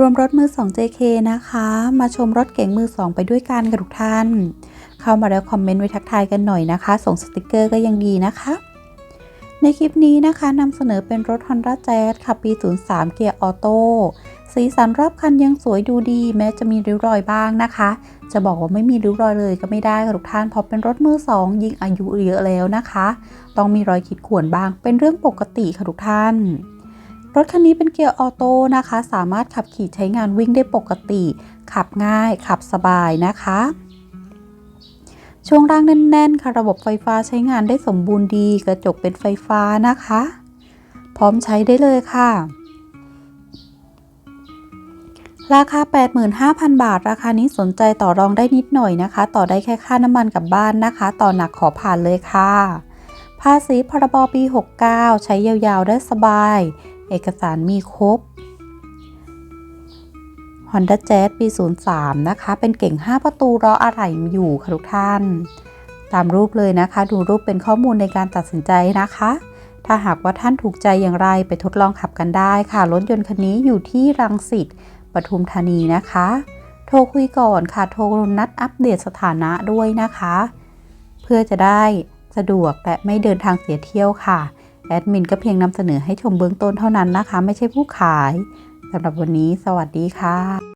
รวมรถมือ 2 JK นะคะ มาชมรถเก๋งมือ 2 ไปด้วยกันกับทุกท่าน เข้ามาแล้วคอมเมนต์ไว้ทักทายกันหน่อยนะคะ ส่งสติกเกอร์ก็ยังดีนะคะ ในคลิปนี้นะคะนำเสนอเป็นรถ Honda Jazz ค่ะปี 03 เกียร์ออโต้สีสันรอบคันยังสวยดูดี แม้จะมีริ้วรอยบ้างนะคะ จะบอกว่าไม่มีริ้วรอยเลยก็ไม่ได้ค่ะทุกท่านเพราะเป็นรถมือ2ยิ่งอายุเยอะแล้วนะคะ ต้องมีรอยขีดข่วนบ้างเป็นเรื่องปกติค่ะทุกท่าน รถคันนี้เป็นเกียร์ออโต้นะคะ สามารถขับขี่ใช้งานวิ่งได้ปกติ ขับง่าย ขับสบายนะคะ ช่วงล่างแน่น ๆ ค่ะ ระบบไฟฟ้าใช้งานได้สมบูรณ์ดี กระจกเป็นไฟฟ้านะคะ พร้อมใช้ได้เลยค่ะราคา 85,000 บาท ราคานี้สนใจต่อรองได้นิดหน่อยนะคะ ต่อได้แค่ค่าน้ำมันกลับบ้านนะคะ ต่อหนักขอผ่านเลยค่ะ ภาษีพรบปี 69 ใช้ยาวๆได้สบาย เอกสารมีครบ Honda Jazz ปี 03 นะคะ เป็นเก่ง 5 ประตูล้ออะไหล่อยู่ค่ะทุกท่าน ตามรูปเลยนะคะ ดูรูปเป็นข้อมูลในการตัดสินใจนะคะ ถ้าหากว่าท่านถูกใจอย่างไรไปทดลองขับกันได้ค่ะ รถยนต์คันนี้อยู่ที่รังสิตปทุมธานีนะคะ โทรคุยก่อนค่ะ โทรนัดอัปเดตสถานะด้วยนะคะ เพื่อจะได้สะดวกและไม่เดินทางเสียเที่ยวค่ะ แอดมินก็เพียงนำเสนอให้ชมเบื้องต้นเท่านั้นนะคะ ไม่ใช่ผู้ขายสำหรับวันนี้ สวัสดีค่ะ